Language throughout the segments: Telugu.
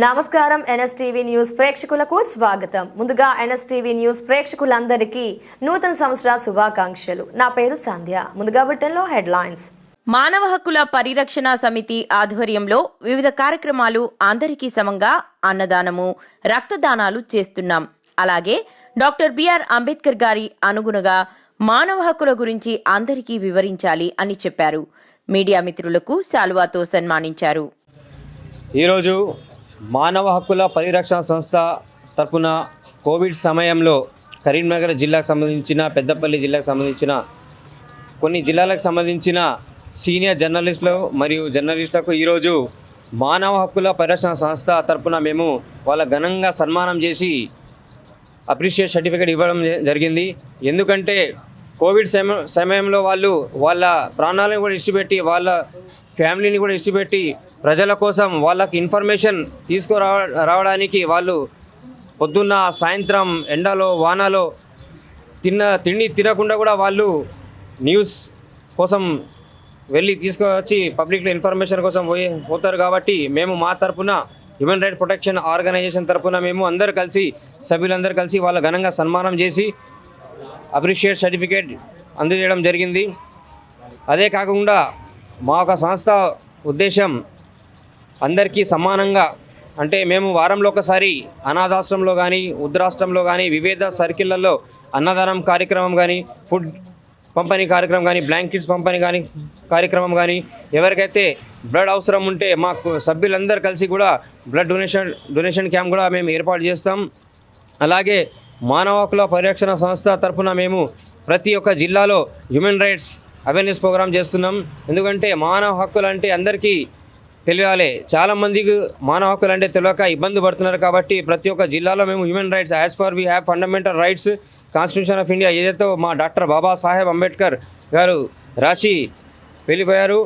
నమస్కారం ఎన్ఎస్టీవీ న్యూస్ ప్రేక్షకులకు స్వాగతం. ముందుగా ఎన్ఎస్టీవీ న్యూస్ ప్రేక్షకులందరికీ నూతన సంవత్సర శుభాకాంక్షలు. నా పేరు సంధ్య. ముందుగా బుట్టెన్లో హెడ్లైన్స్. మానవ హక్కుల పరిరక్షణ సమితి ఆధ్వర్యంలో వివిధ కార్యక్రమాలు అందరికీ సమంగా అన్నదానము రక్తదానాలు చేస్తున్నాం. అలాగే డాక్టర్ బిఆర్ అంబేద్కర్ గారి అనుగుణగా మానవ హక్కుల గురించి అందరికీ వివరించాలి అని చెప్పారు. మీడియా మిత్రులకు శాలువాతో సన్మానించారు. ఈరోజు మానవ హక్కుల పరిరక్షణ సంస్థ తరపున కోవిడ్ సమయంలో కరీంనగర్ జిల్లాకు సంబంధించిన పెద్దపల్లి జిల్లాకు సంబంధించిన కొన్ని జిల్లాలకు సంబంధించిన సీనియర్ జర్నలిస్టులు మరియు జర్నలిస్టులకు ఈరోజు మానవ హక్కుల పరిరక్షణ సంస్థ తరపున మేము వాళ్ళ ఘనంగా సన్మానం చేసి అప్రిషియేట్ సర్టిఫికేట్ ఇవ్వడం జరిగింది. ఎందుకంటే కోవిడ్ సమయంలో వాళ్ళు వాళ్ళ ప్రాణాలను కూడా ఇష్టపెట్టి వాళ్ళ ఫ్యామిలీని కూడా ఇచ్చిపెట్టి ప్రజల కోసం వాళ్ళకి ఇన్ఫర్మేషన్ తీసుకురావ రావడానికి వాళ్ళు పొద్దున్న సాయంత్రం ఎండలో వానలో తిన్న తిండి తినకుండా కూడా వాళ్ళు న్యూస్ కోసం వెళ్ళి తీసుకువచ్చి పబ్లిక్లో ఇన్ఫర్మేషన్ కోసం పోయి పోతారు కాబట్టి మేము మా తరపున హ్యూమన్ రైట్ ప్రొటెక్షన్ ఆర్గనైజేషన్ తరపున మేము అందరు కలిసి సభ్యులందరూ కలిసి వాళ్ళ ఘనంగా సన్మానం చేసి అప్రిషియేట్ సర్టిఫికేట్ అందజేయడం జరిగింది. అదే కాకుండా మా ఒక సంస్థ ఉద్దేశం అందరికీ సమానంగా అంటే మేము వారంలో ఒకసారి అనాథాశ్రమంలో కానీ ఉద్రాష్ట్రంలో కానీ వివిధ సర్కిళ్ళలో అన్నదానం కార్యక్రమం కానీ ఫుడ్ పంపిణీ కార్యక్రమం కానీ బ్లాంకెట్స్ పంపిణీ కానీ కార్యక్రమం కానీ ఎవరికైతే బ్లడ్ అవసరం ఉంటే మాకు సభ్యులందరూ కలిసి కూడా బ్లడ్ డొనేషన్ డొనేషన్ క్యాంప్ కూడా మేము ఏర్పాటు చేస్తాం. అలాగే మానవ హక్కుల పరిరక్షణ సంస్థ తరపున మేము ప్రతి ఒక్క జిల్లాలో హ్యూమన్ రైట్స్ అవేర్నెస్ ప్రోగ్రామ్ చేస్తున్నాం. ఎందుకంటే మానవ హక్కులు అంటే అందరికీ తెలియాలి. చాలామందికి మానవ హక్కులు అంటే తెలియక ఇబ్బంది పడుతున్నారు కాబట్టి ప్రతి ఒక్క జిల్లాలో మేము human rights as for we have fundamental rights constitution of India ఏదైతే మా డాక్టర్ బాబాసాహెబ్ అంబేద్కర్ గారు రాసి వెళ్ళిపోయారు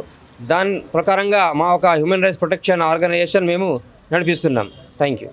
దాని ప్రకారంగా మా ఒక హ్యూమన్ రైట్స్ ప్రొటెక్షన్ ఆర్గనైజేషన్ మేము నడిపిస్తున్నాం. Thank you